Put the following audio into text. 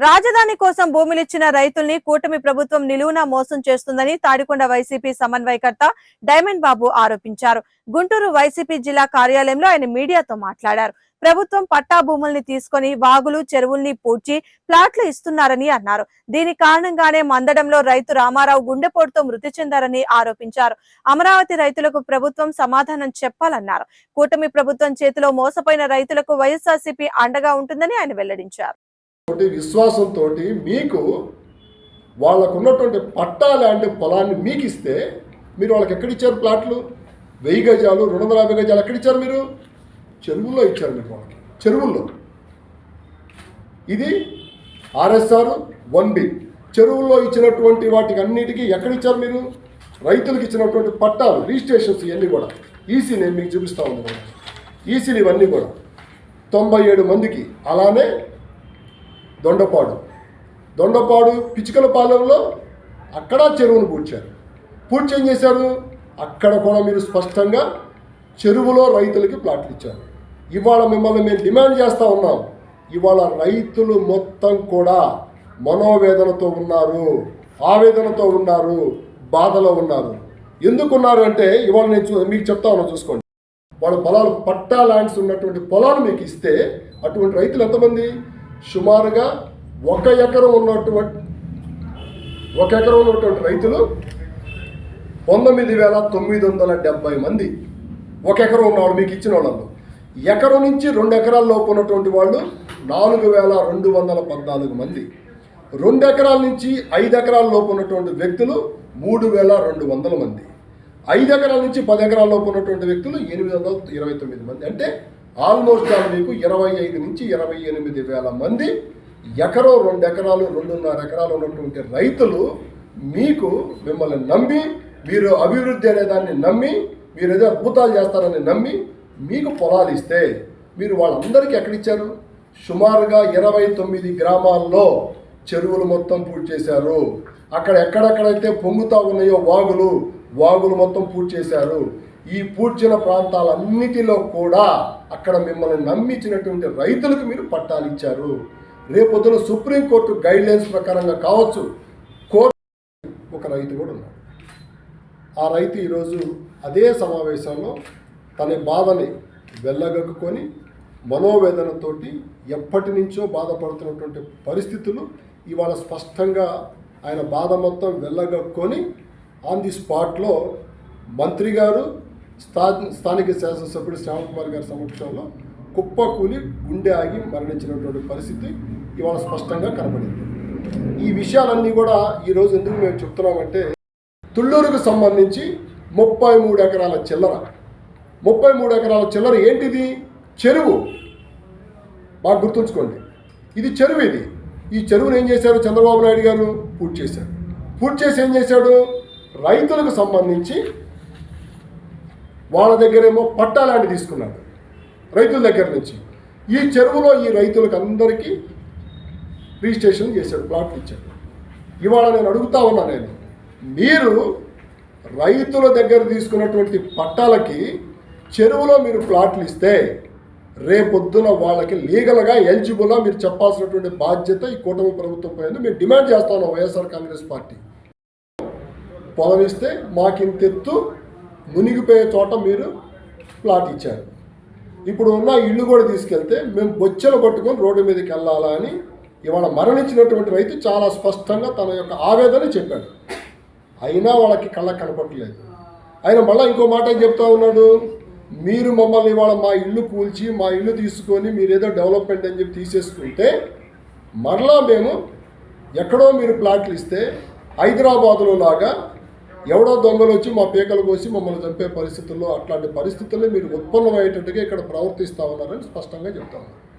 రాజధాని కోసం భూములిచ్చిన రైతుల్ని కూటమి ప్రభుత్వం నిలువునా మోసం చేస్తుందని తాడికొండ వైసీపీ సమన్వయకర్త డైమండ్ బాబు ఆరోపించారు. గుంటూరు వైసీపీ జిల్లా కార్యాలయంలో ఆయన మీడియాతో మాట్లాడారు. ప్రభుత్వం పట్టా భూముల్ని తీసుకొని వాగులు చెరువుల్ని పూడ్చి ప్లాట్లు ఇస్తున్నారని అన్నారు. దీని కారణంగానే మందడంలో రైతు రామారావు గుండెపోటుతో మృతి చెందారని ఆరోపించారు. అమరావతి రైతులకు ప్రభుత్వం సమాధానం చెప్పాలన్నారు. కూటమి ప్రభుత్వం చేతిలో మోసపోయిన రైతులకు వైఎస్ఆర్సీపీ అండగా ఉంటుందని ఆయన వెల్లడించారు. విశ్వాసంతో మీకు వాళ్ళకు ఉన్నటువంటి పట్టా లాంటి పొలాన్ని మీకు ఇస్తే మీరు వాళ్ళకి ఎక్కడిచ్చారు ప్లాట్లు? వెయ్యి గజాలు రెండు వందల యాభై గజాలు ఎక్కడిచ్చారు మీరు? చెరువుల్లో ఇచ్చారు మీరు వాళ్ళకి. చెరువుల్లో. ఇది ఆర్ఎస్ఆర్ వన్ బి. చెరువుల్లో ఇచ్చినటువంటి వాటికి అన్నిటికీ ఎక్కడిచ్చారు మీరు? రైతులకు ఇచ్చినటువంటి పట్టాలు రిజిస్ట్రేషన్స్ ఇవన్నీ కూడా. ఈసీ నేను మీకు చూపిస్తా ఉన్నాను. ఈసీలు ఇవన్నీ కూడా. తొంభై ఏడు మందికి అలానే దొండపాడు. దొండపాడు పిచ్చుకల పాలెంలో అక్కడ చెరువును పూడ్చారు. పూడ్చి ఏం చేశారు? అక్కడ కూడా మీరు స్పష్టంగా చెరువులో రైతులకి ప్లాట్లు ఇచ్చారు. ఇవాళ మిమ్మల్ని మేము డిమాండ్ చేస్తూ ఉన్నాం. ఇవాళ రైతులు మొత్తం కూడా మనోవేదనతో ఉన్నారు ఆవేదనతో ఉన్నారు బాధలో ఉన్నారు. ఎందుకున్నారు అంటే ఇవాళ నేను మీకు చెప్తా ఉన్నా చూసుకోండి. వాళ్ళ పొలాలు పట్టా ల్యాండ్స్ ఉన్నటువంటి పొలాలు మీకు ఇస్తే అటువంటి రైతులు ఎంతమంది? సుమారుగా ఒక ఎకరం ఉన్నటువంటి ఒక ఎకరం ఉన్నటువంటి రైతులు పంతొమ్మిది వేల తొమ్మిది వందల డెబ్బై మంది ఒక ఎకరం ఉన్నవాళ్ళు మీకు ఇచ్చిన వాళ్ళు ఎకరం నుంచి రెండు ఎకరాల లోపు ఉన్నటువంటి వాళ్ళు నాలుగు వేల రెండు వందల పద్నాలుగు మంది. రెండు ఎకరాల నుంచి ఐదు ఎకరాల లోపు ఉన్నటువంటి వ్యక్తులు మూడు వేల రెండు వందల మంది. ఐదు ఎకరాల నుంచి పది ఎకరాల లోపు ఉన్నటువంటి వ్యక్తులు ఎనిమిది వందల ఇరవై తొమ్మిది మంది. అంటే ఆల్మోస్ట్ ఆల్ మీకు ఇరవై ఐదు నుంచి ఇరవై ఎనిమిది వేల మంది ఎకరో రెండు ఎకరాలు రెండున్నర ఎకరాలు ఉన్నటువంటి రైతులు మీకు మిమ్మల్ని నమ్మి మీరు అభివృద్ధి అనే దాన్ని నమ్మి మీరు ఏదో అద్భుతాలు చేస్తారని నమ్మి మీకు పొలాలు ఇస్తే మీరు వాళ్ళందరికీ ఎక్కడిచ్చారు? సుమారుగా ఇరవై తొమ్మిది గ్రామాల్లో చెరువులు మొత్తం పూర్తి చేశారు. అక్కడ ఎక్కడెక్కడైతే పొంగుతా ఉన్నాయో వాగులు వాగులు మొత్తం పూర్తి చేశారు. ఈ పూడ్చిన ప్రాంతాలన్నిటిలో కూడా అక్కడ మిమ్మల్ని నమ్మించినటువంటి రైతులకు మీరు పట్టాలు ఇచ్చారు. రేపొద్దున సుప్రీంకోర్టు గైడ్లైన్స్ ప్రకారంగా కావచ్చు కోర్టు ఒక రైతు కూడా ఉన్నాడు. ఆ రైతు ఈరోజు అదే సమావేశంలో తన బాధని వెళ్ళగక్కుకొని మనోవేదనతోటి ఎప్పటి నుంచో బాధపడుతున్నటువంటి పరిస్థితులు ఇవాళ స్పష్టంగా ఆయన బాధ మొత్తం వెళ్ళగక్కొని ఆన్ ది స్పాట్లో మంత్రి గారు స్థా స్థానిక శాసనసభ్యుడు శ్యామ్ కుమార్ గారి సమక్షంలో కుప్ప కూలి గుండె ఆగి మరణించినటువంటి పరిస్థితి ఇవాళ స్పష్టంగా కనబడింది ఈ విషయాలన్నీ కూడా ఈరోజు ఎందుకు మేము చెప్తున్నామంటే తుళ్ళూరుకు సంబంధించి ముప్పై మూడు ఎకరాల చిల్లర. ముప్పై మూడు ఎకరాల చిల్లర ఏంటిది? చెరువు. బాగా గుర్తుంచుకోండి. ఇది చెరువు ఇది. ఈ చెరువును ఏం చేశారు చంద్రబాబు నాయుడు గారు? పూర్తి చేశారు. పూర్తి చేసి ఏం చేశాడు? రైతులకు సంబంధించి వాళ్ళ దగ్గరేమో పట్టాలాంటి తీసుకున్నాడు రైతుల దగ్గర నుంచి. ఈ చెరువులో ఈ రైతులకు అందరికీ రిజిస్ట్రేషన్ చేశాడు ప్లాట్లు ఇచ్చాడు. ఇవాళ నేను అడుగుతా ఉన్నా నేను మీరు రైతుల దగ్గర తీసుకున్నటువంటి పట్టాలకి చెరువులో మీరు ప్లాట్లు ఇస్తే రేపొద్దున వాళ్ళకి లీగల్గా ఎలిజిబుల్గా మీరు చెప్పాల్సినటువంటి బాధ్యత ఈ కూటమి ప్రభుత్వం పోయింది మేము డిమాండ్ చేస్తాను వైఎస్ఆర్ కాంగ్రెస్ పార్టీ. పొలం ఇస్తే మాకింతెత్తు మునిగిపోయే చోట మీరు ప్లాట్ ఇచ్చారు. ఇప్పుడు ఉన్న ఇల్లు కూడా తీసుకెళ్తే మేము బొచ్చెలు పట్టుకొని రోడ్డు మీదకి వెళ్ళాలా అని ఇవాళ మరణించినటువంటి రైతు చాలా స్పష్టంగా తన యొక్క ఆవేదన చెప్పాడు. అయినా వాళ్ళకి కళ్ళకు కనపడలేదు. ఆయన మళ్ళీ ఇంకో మాట ఏం చెప్తా ఉన్నాడు? మీరు మమ్మల్ని ఇవాళ మా ఇల్లు కూల్చి మా ఇల్లు తీసుకొని మీరు ఏదో డెవలప్మెంట్ అని చెప్పి తీసేసుకుంటే మరలా మేము ఎక్కడో మీరు ప్లాట్లు ఇస్తే హైదరాబాదులో లాగా ఎవడో దొంగలు వచ్చి మా పీకలు కోసి మమ్మల్ని చంపే పరిస్థితుల్లో అట్లాంటి పరిస్థితుల్లో మీరు ఉత్పన్నమయ్యేటట్టుగా ఇక్కడ ప్రవర్తిస్తూ ఉన్నారని స్పష్టంగా చెప్తా ఉన్నారు.